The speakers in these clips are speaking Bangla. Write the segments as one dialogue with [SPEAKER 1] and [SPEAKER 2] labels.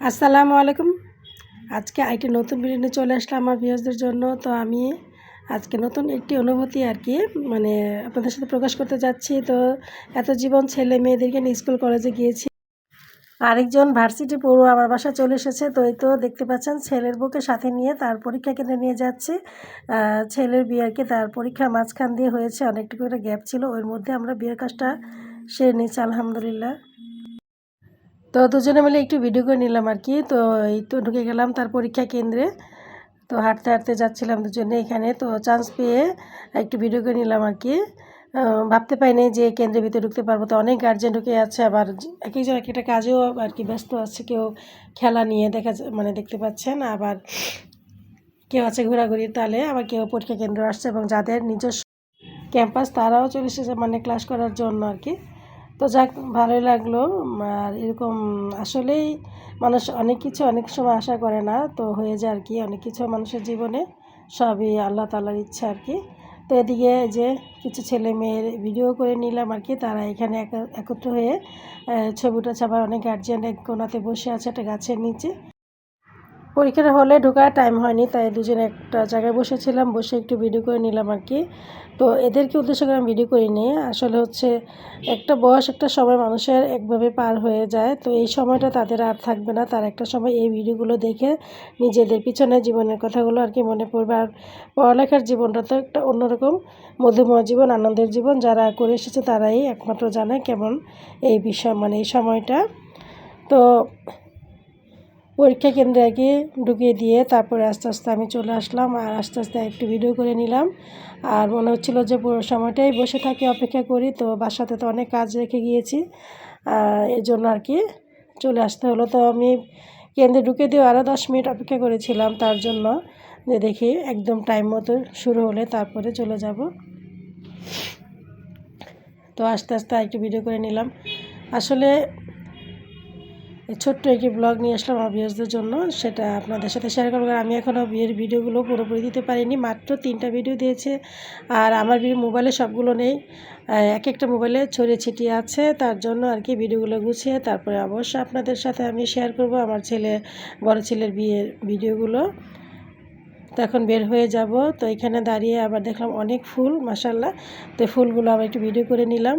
[SPEAKER 1] আসসালামু আলাইকুম। আজকে আইটি নতুন বিরিয়ানি চলে আসলাম আমার ভিউয়ার্সদের জন্য। তো আমি আজকে নতুন একটি অনুভূতি আর কি মানে আপনাদের সাথে প্রকাশ করতে যাচ্ছি। তো এত জীবন ছেলে মেয়েদেরকে নিয়ে স্কুল কলেজে গিয়েছি। আরেকজন ভার্সিটি পড়ুয়া আমার বাসায় চলে এসেছে। তো এই তো দেখতে পাচ্ছেন, ছেলের বুকে সাথে নিয়ে তার পরীক্ষা কেন্দ্রে নিয়ে যাচ্ছে। ছেলের বিয়েরকে তার পরীক্ষার মাঝখান দিয়ে হয়েছে অনেকটুকু একটা গ্যাপ ছিল। ওর মধ্যে আমরা বিয়ের কাজটা সেরে নিয়েছি, আলহামদুলিল্লাহ। তো দুজনে মিলে একটু ভিডিও করে নিলাম আর কি। তো এই তো ঢুকে গেলাম তার পরীক্ষা কেন্দ্রে। তো হাঁটতে হাঁটতে যাচ্ছিলাম দুজনে এখানে। তো চান্স পেয়ে একটু ভিডিও করে নিলাম আর কি। ভাবতে পাইনি যে কেন্দ্রের ভিতরে ঢুকতে পারব। তো অনেক গার্জেন ঢুকে আছে আবার এক একজন এক একটা কাজেও আর কি ব্যস্ত আছে। কেউ খেলা নিয়ে দেখা মানে দেখতে পাচ্ছেন। আবার কেউ আছে ঘোরাঘুরির তালে, আবার কেউ পরীক্ষা কেন্দ্র আসছে এবং যাদের নিজস্ব ক্যাম্পাস তারাও চলে এসেছে মানে ক্লাস করার জন্য আর কি। তো যাক, ভালোই লাগল। আর এরকম আসলেই মানুষ অনেক কিছু অনেক সময় আশা করে না, তো হয়ে যায় আর কি। অনেক কিছু মানুষের জীবনে সবই আল্লাহ তালার ইচ্ছা আর কি। তো এদিকে যে কিছু ছেলে মেয়ের ভিডিও করে নিলাম আর কি। তারা এখানে এক- একত্র হয়ে ছবিটা ছাপার অনেক গার্জিয়ান এক কোনাতে বসে আছে একটা গাছের নিচে। পরীক্ষার হলে ঢোকার টাইম হয়নি, তাই দুজনে একটা জায়গায় বসেছিলাম, বসে একটু ভিডিও করে নিলাম আর কি। তো এদেরকে উদ্দেশ্য করে আমি ভিডিও করিনি, আসলে হচ্ছে একটা বয়স, একটা সময় মানুষের একভাবে পার হয়ে যায়, তো এই সময়টা তাদের আর থাকবে না, তার একটা সময় এই ভিডিওগুলো দেখে নিজেদের পিছনে জীবনের কথাগুলো আর কি মনে পড়বে। আর পড়ালেখার জীবনটা তো একটা অন্যরকম, মধুময় জীবন, আনন্দের জীবন, যারা করে এসেছে তারাই একমাত্র জানে কেমন এই বিষয় মানে এই সময়টা। তো পরীক্ষা কেন্দ্রে আগে ঢুকিয়ে দিয়ে তারপরে আস্তে আস্তে আমি চলে আসলাম আর আস্তে আস্তে একটু ভিডিও করে নিলাম। আর মনে হচ্ছিল যে পুরো সময়টাই বসে থাকি, অপেক্ষা করি, তো বাসাতে তো অনেক কাজ রেখে গিয়েছি। আর এর জন্য আর কি চলে আসতে হলো। তো আমি কেন্দ্রে ঢুকে দিয়ে আরও দশ মিনিট অপেক্ষা করেছিলাম তার জন্য যে দেখি একদম টাইম মতো শুরু হলে তারপরে চলে যাব। তো আস্তে আস্তে একটু ভিডিও করে নিলাম। আসলে ছোট্ট একটি ব্লগ নিয়ে আসলাম আমার জন্য। সেটা আপনাদের সাথে শেয়ার করব। আমি এখনও বিয়ের ভিডিওগুলো পুরোপুরি দিতে পারিনি, মাত্র তিনটা ভিডিও দিয়েছে। আর আমার মোবাইলে সবগুলো নেই। এক একটা মোবাইলে ছড়িয়ে ছিটিয়ে আছে। তার জন্য আর কি ভিডিওগুলো গুছিয়ে তারপরে অবশ্যই আপনাদের সাথে আমি শেয়ার করব আমার ছেলে, বড় ছেলের বিয়ের ভিডিওগুলো। তো এখন বের হয়ে যাব। তো এখানে দাঁড়িয়ে আবার দেখলাম অনেক ফুল মাসাল্লাহ তো ফুলগুলো আবার একটু ভিডিও করে নিলাম।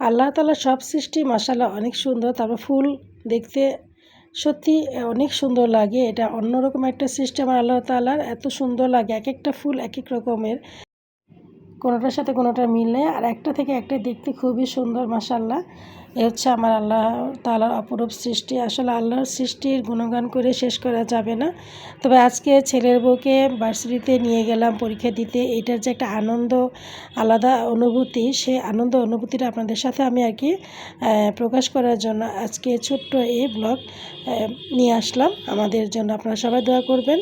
[SPEAKER 1] আল্লাহ তালা সব সৃষ্টি মাসাল্লাহ অনেক সুন্দর। তারপর ফুল দেখতে সত্যি অনেক সুন্দর লাগে। এটা অন্যরকম একটা সিস্টেম আমার আল্লাহ তালার এত সুন্দর লাগে এক একটা ফুল এক এক রকমের। কোনোটার সাথে কোনোটা মিলে আর একটা থেকে একটা দেখতে খুবই সুন্দর মাসাল্লাহ এ হচ্ছে আমার আল্লাহ তালার অপরূপ সৃষ্টি। আসলে আল্লাহর সৃষ্টির গুণগান করে শেষ করা যাবে না। তবে আজকে ছেলের বউকে ভার্সিটিতে নিয়ে গেলাম পরীক্ষা দিতে। এটার যে একটা আনন্দ, আলাদা অনুভূতি সেই আনন্দ অনুভূতিটা আপনাদের সাথে আমি আর কি প্রকাশ করার জন্য আজকে ছোট্ট এই ব্লগ নিয়ে আসলাম। আমাদের জন্য আপনারা সবাই দোয়া করবেন।